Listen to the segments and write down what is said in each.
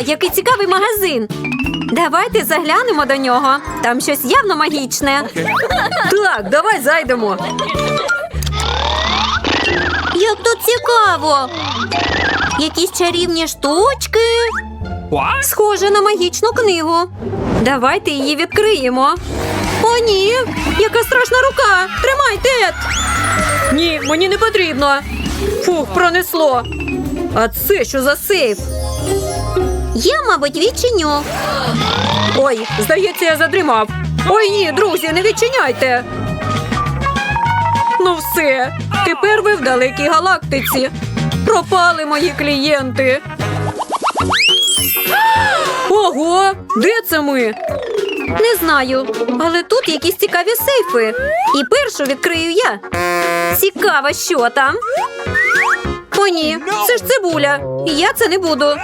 Який цікавий магазин. Давайте заглянемо до нього. Там щось явно магічне. Так, давай зайдемо. Як тут цікаво. Якісь чарівні штучки. Схоже на магічну книгу. Давайте її відкриємо. О, ні! Яка страшна рука! Тримай, Тед! Ні, мені не потрібно. Фух, пронесло. А це що за сейф? Я, мабуть, відчиню. Ой, здається, я задрімав. Ой, ні, друзі, не відчиняйте. Ну все, тепер ви в далекій галактиці. Пропали мої клієнти. Ого, де це ми? Не знаю, але тут якісь цікаві сейфи. І першу відкрию я. Цікаво, що там. О, ні, це ж цибуля. І я це не буду.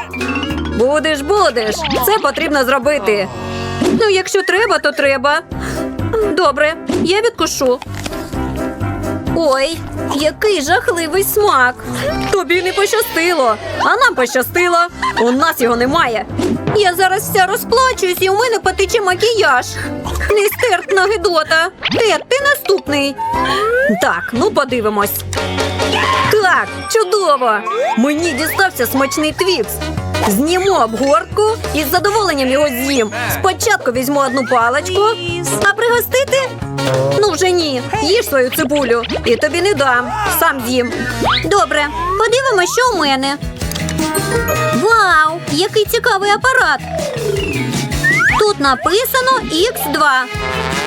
Будеш, будеш. Це потрібно зробити. Ну, якщо треба, то треба. Добре, я відкушу. Ой, який жахливий смак. Тобі не пощастило, а нам пощастило. У нас його немає. Я зараз вся розплачуюсь і у мене потече макіяж. Нестерпна гидота. Тед, ти наступний. Так, ну подивимось. Так, чудово! Мені дістався смачний твікс. Зніму обгортку і з задоволенням його з'їм. Спочатку візьму одну паличку, а пригостити? Ну вже ні. Їж свою цибулю. І тобі не дам. Сам з'їм. Добре, подивимося, що у мене. Вау! Який цікавий апарат! Тут написано X2.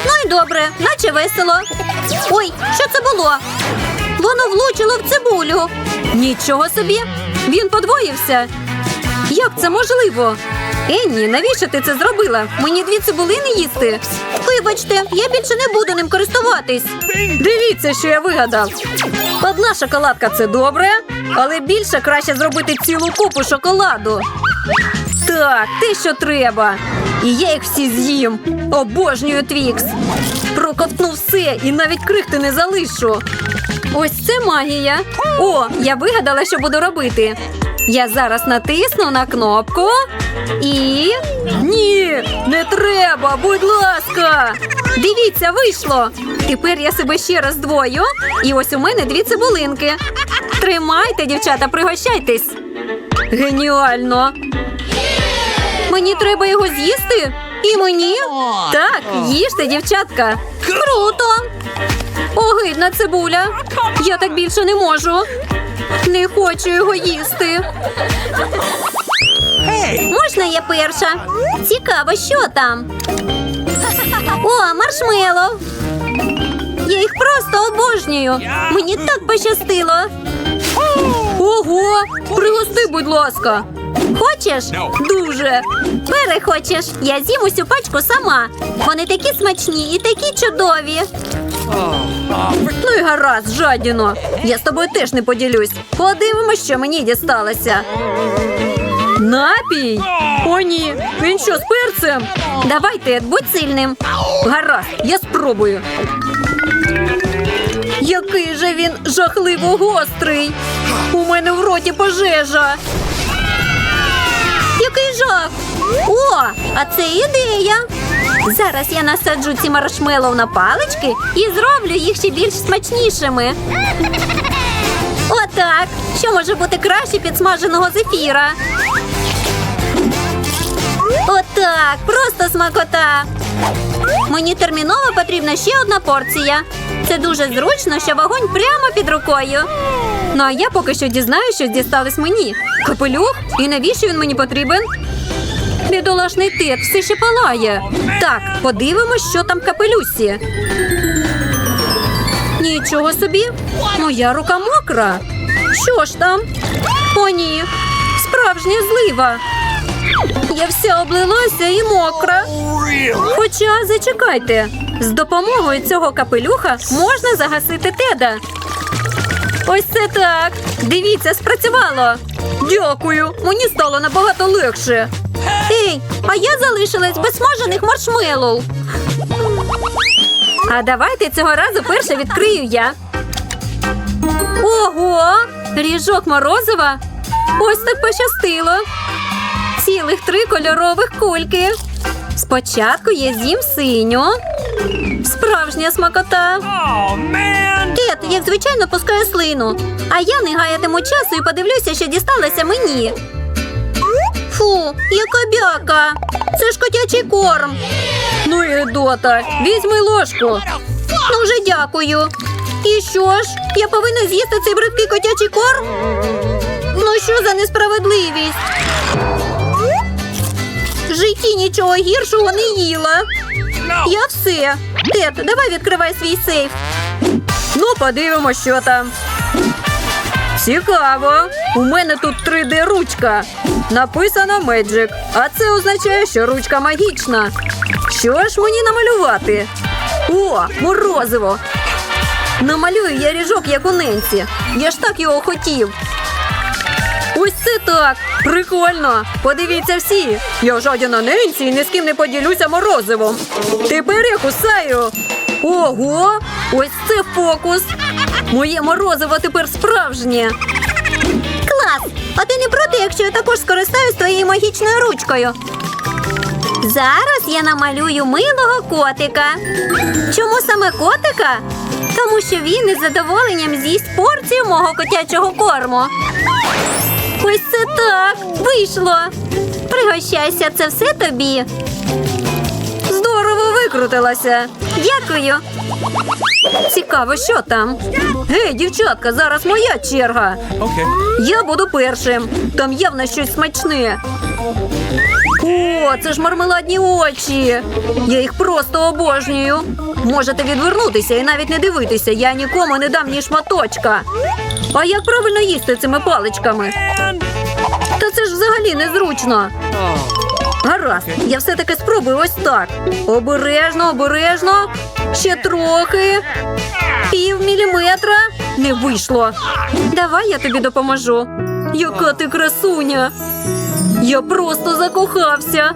Ну і добре, наче весело. Ой, що це було? Воно влучило в цибулю. Нічого собі. Він подвоївся. Як це можливо? Енні, навіщо ти це зробила? Мені дві цибулини їсти. Вибачте, я більше не буду ним користуватись. Дивіться, що я вигадав. Одна шоколадка це добре, але більше краще зробити цілу купу шоколаду. Так, те, що треба. І я їх всі з'їм. Обожнюю твікс. Проковтну все і навіть крихти не залишу. Ось це магія. О, я вигадала, що буду робити. Я зараз натисну на кнопку і. Ні, не треба, будь ласка. Дивіться, вийшло. Тепер я себе ще раз здвою. І ось у мене дві цибулинки. Тримайте, дівчата, пригощайтесь. Геніально. Мені треба його з'їсти? І мені? Так, їжте, дівчатка. Круто. Огидна цибуля. Я так більше не можу. Не хочу його їсти. Можна я перша? Цікаво, що там? О, маршмело. Я їх просто обожнюю. Мені так пощастило. Ого, пригости, будь ласка. Хочеш? Дуже. Бери хочеш. Я з'їм усю пачку сама. Вони такі смачні і такі чудові. Ну і гаразд, жадіно. Я з тобою теж не поділюсь. Подивимось, що мені дісталося. Напій? О, ні. Він що з перцем? Давайте, будь сильним. Гаразд, я спробую. Який же він жахливо гострий. У мене в роті пожежа. О, а це ідея. Зараз я насаджу ці маршмеллоу на палички і зроблю їх ще більш смачнішими. Отак. Що може бути краще підсмаженого зефіра? Отак, просто смакота. Мені терміново потрібна ще одна порція. Це дуже зручно, що вогонь прямо під рукою. Ну а я поки що дізнаюся, що дісталось мені. Капелюх? І навіщо він мені потрібен? Бідолашний тет все ще палає. Так, подивимось, що там капелюсі. Нічого собі. Моя рука мокра. Що ж там? О, ні. Справжня злива. Я вся облилася і мокра. Хоча зачекайте, з допомогою цього капелюха можна загасити теда. Ось це так. Дивіться, спрацювало. Дякую, мені стало набагато легше. Ей, а я залишилась без смажених маршмеллоу. А давайте цього разу перше відкрию я. Ого! Ріжок морозива. Ось так пощастило. Цілих три кольорових кульки. Спочатку я з'їм синю. Справжня смакота. Кет, як звичайно, пускає слину. А я не гаятиму часу і подивлюся, що дісталося мені. Фу, яка. Це ж котячий корм. Ну і дота, візьми ложку. Ну вже дякую. І що ж, я повинна з'їсти цей бридкий котячий корм? Ну що за несправедливість? В житті нічого гіршого не їла. Я все. Тед, давай відкривай свій сейф. Ну, подивимось, що там. Цікаво. У мене тут 3D ручка. Написано Magic. А це означає, що ручка магічна. Що ж мені намалювати? О, морозиво. Намалюю я ріжок, як у Ненсі. Я ж так його хотів. Ось це так. Прикольно. Подивіться всі. Я жадіна Ненсі і ні з ким не поділюся морозивом. Тепер я кусаю. Ого! Ось це фокус. Моє морозиво тепер справжнє. А ти не проти, якщо я також скористаюсь твоєю магічною ручкою? Зараз я намалюю милого котика. Чому саме котика? Тому що він із задоволенням з'їсть порцію мого котячого корму. Ось це так вийшло. Пригощайся, це все тобі. Викрутилася. Дякую. Цікаво, що там. Гей, дівчатка, зараз моя черга. Okay. Я буду першим. Там явно щось смачне. О, це ж мармеладні очі. Я їх просто обожнюю. Можете відвернутися і навіть не дивитися. Я нікому не дам ні шматочка. А як правильно їсти цими паличками? Та це ж взагалі незручно. Гаразд, я все-таки спробую ось так. Обережно, обережно. Ще трохи. Пів міліметра. Не вийшло. Давай я тобі допоможу. Яка ти красуня. Я просто закохався.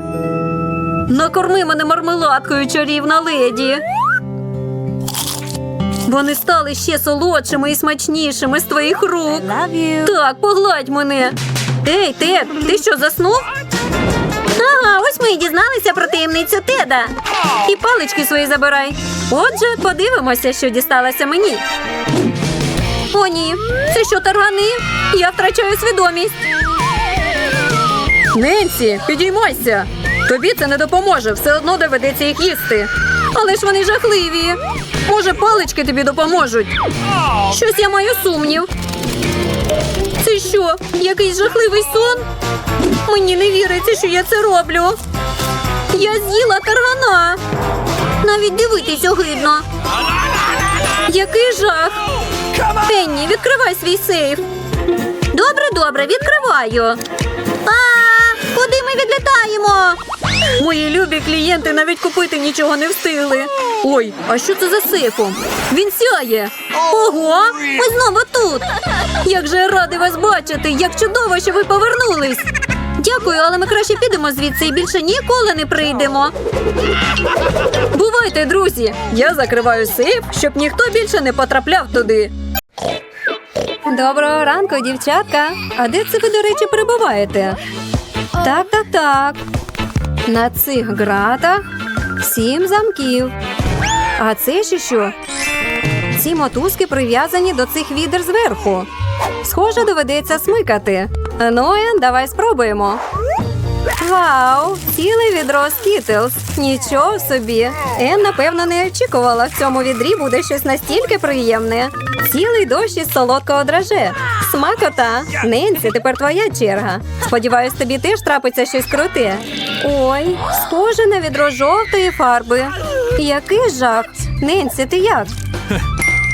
Накорми мене мармеладкою, чарівна леді. Вони стали ще солодшими і смачнішими з твоїх рук. Так, погладь мене. Ей, Тед, ти що, заснув? Ми дізналися про таємницю Теда. І палички свої забирай. Отже, подивимося, що дісталося мені. О, ні, це що, таргани? Я втрачаю свідомість. Ненсі, підіймайся. Тобі це не допоможе, все одно доведеться їх їсти. Але ж вони жахливі. Може, палички тобі допоможуть. Щось я маю сумнів. Що, якийсь жахливий сон? Мені не віриться, що я це роблю. Я з'їла таргана. Навіть дивитись огидно. Який жах. Пенні, відкривай свій сейф. Добре, добре, відкриваю. А, куди ми відлітаємо? Мої любі клієнти навіть купити нічого не встигли. Ой, а що це за сейфом? Він сяє. Ого, ми знову тут. Як же я радий вас бачити! Як чудово, що ви повернулись. Дякую, але ми краще підемо звідси і більше ніколи не прийдемо. Бувайте, друзі! Я закриваю сейф, щоб ніхто більше не потрапляв туди. Доброго ранку, дівчатка. А де це ви, до речі, перебуваєте? Так, так, так. На цих ґратах сім замків. А це ще що? Ці мотузки прив'язані до цих відер зверху. Схоже, доведеться смикати. Ну, Ен, давай спробуємо. Вау! Ціле відро Скітлз. Нічого собі. Ен, напевно, не очікувала. В цьому відрі буде щось настільки приємне. Цілий дощ із солодкого драже. Смакота. Ненсі, тепер твоя черга. Сподіваюсь, тобі теж трапиться щось круте. Ой, схоже на відро жовтої фарби. Який жах. Ненсі, ти як?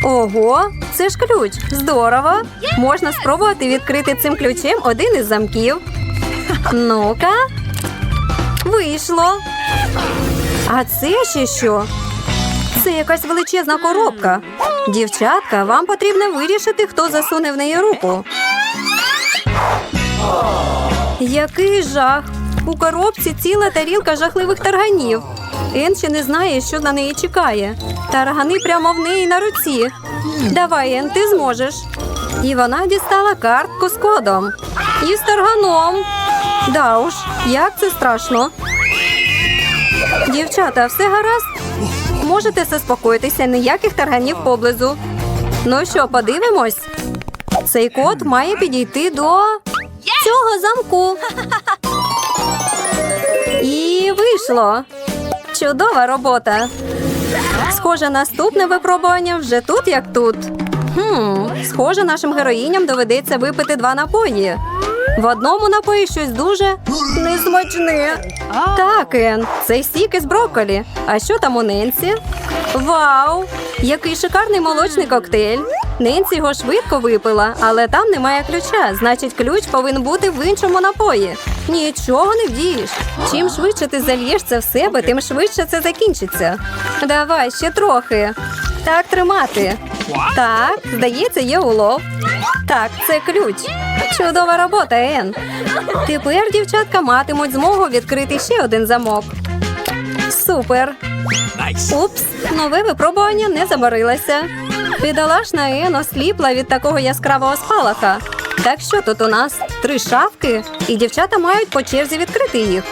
Ого, це ж ключ. Здорово. Можна спробувати відкрити цим ключем один із замків. Ну-ка. Вийшло. А це ще що? Це якась величезна коробка. Дівчатка, вам потрібно вирішити, хто засуне в неї руку. Який жах! У коробці ціла тарілка жахливих тарганів. Ен ще не знає, що на неї чекає. Таргани прямо в неї на руці. Давай, Ен, ти зможеш. І вона дістала картку з кодом. І з тарганом. Да уж, як це страшно. Дівчата, все гаразд? Можете заспокоїтися, ніяких тарганів поблизу. Ну що, подивимось? Цей код має підійти до цього замку. І вийшло. Чудова робота. Схоже, наступне випробування вже тут, як тут. Хм, схоже, нашим героїням доведеться випити два напої. В одному напої щось дуже несмачне. Так, Ен, це сік із брокколі. А що там у Ненсі? Вау! Який шикарний молочний коктейль. Ненсі його швидко випила, але там немає ключа. Значить, ключ повинен бути в іншому напої. Нічого не вдієш. Чим швидше ти зальєш це в себе, тим швидше це закінчиться. Давай ще трохи. Так тримати. Так, здається, є улов. Так, це ключ. Чудова робота, Ен. Тепер дівчатка матимуть змогу відкрити ще один замок. Супер. Упс, нове випробування не забарилося. Бідолашна Ен осліпла від такого яскравого спалаха. Так що тут у нас? Три шафки, і дівчата мають по черзі відкрити їх.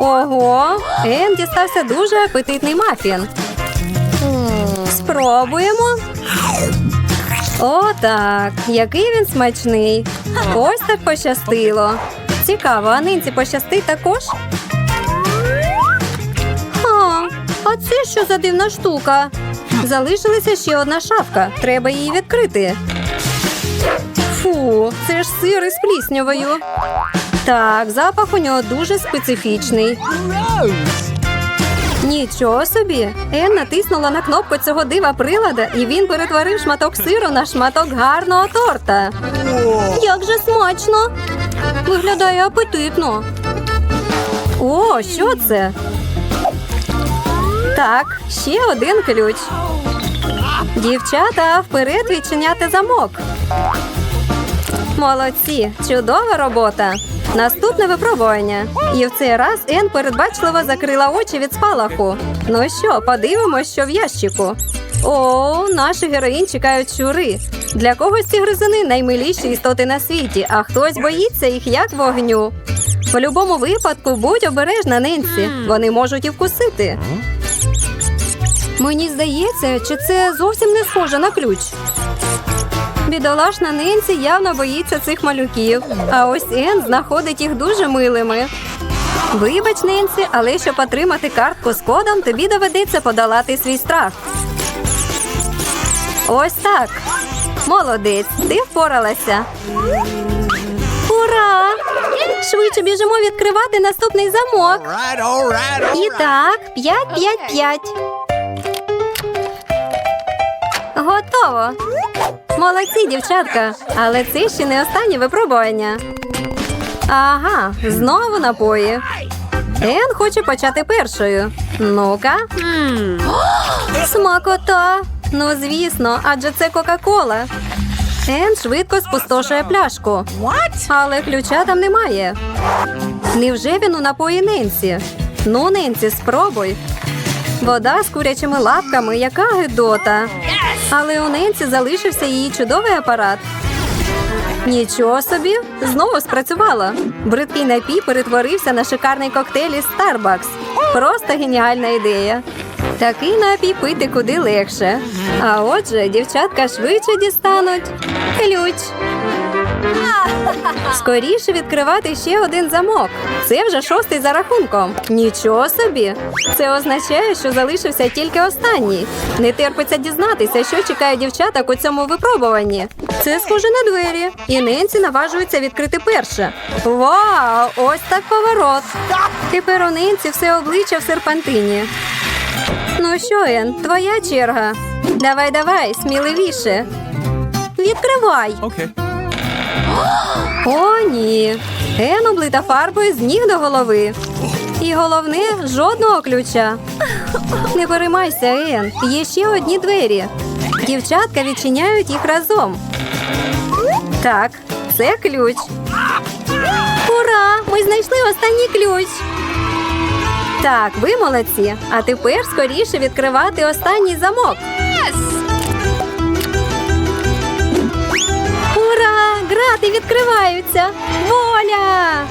Ого, Ен дістався дуже апетитний мафін. Спробуємо. О, так. Який він смачний. Ось так пощастило. Цікаво, а нинці пощастить також? А, а це що за дивна штука? Залишилася ще одна шафка. Треба її відкрити. Фу, це ж сир із пліснявою. Так, запах у нього дуже специфічний. Нічого собі. Ен натиснула на кнопку цього дива прилада, і він перетворив шматок сиру на шматок гарного торта. Як же смачно! Виглядає апетитно. О, що це? Так, ще один ключ. Дівчата, вперед відчиняти замок. Молодці, чудова робота. Наступне випробування. І в цей раз Ен передбачливо закрила очі від спалаху. Ну що, подивимось, що в ящику. О, наші героїн чекають щури. Для когось ці гризуни наймиліші істоти на світі, а хтось боїться їх як вогню. В будь-якому випадку будь обережна, Ненсі. Вони можуть і вкусити. Мені здається, чи це зовсім не схоже на ключ. Бідолашна Ненсі явно боїться цих малюків, а ось Ен знаходить їх дуже милими. Вибач, Ненсі, але щоб отримати картку з кодом, тобі доведеться подолати свій страх. Ось так. Молодець, ти впоралася. Ура! Швидше біжимо відкривати наступний замок. І так, 5-5-5. Готово. Молодці, дівчатка. Але це ще не останнє випробування. Ага, знову напої. Ен хоче почати першою. Ну-ка. Смакота. Ну, звісно, адже це Кока-Кола. Ен швидко спустошує пляшку. Але ключа там немає. Невже він у напої Ненсі? Ну, Ненсі, спробуй. Вода з курячими лапками, яка гидота. Але у Ненсі залишився її чудовий апарат. Нічого собі, знову спрацювала. Бридкий напій перетворився на шикарний коктейль із Starbucks. Просто геніальна ідея. Такий напій пити куди легше. А отже, дівчатка швидше дістануть ключ. Скоріше відкривати ще один замок. Це вже шостий за рахунком. Нічого собі. Це означає, що залишився тільки останній. Не терпиться дізнатися, що чекає дівчаток у цьому випробуванні. Це схоже на двері. І Ненсі наважується відкрити перше. Вау! Ось так поворот. Тепер у Ненсі все обличчя в серпантині. Ну що, Ен, твоя черга. Давай, давай, сміливіше. Відкривай. Okay. О, ні. Ен облита фарбою з ніг до голови. І головне жодного ключа. Не переймайся, Ен. Є ще одні двері. Дівчатка відчиняють їх разом. Так, це ключ. Ура! Ми знайшли останній ключ. Так, ви молодці. А тепер скоріше відкривати останній замок. Ура! Грати відкриваються. Воля!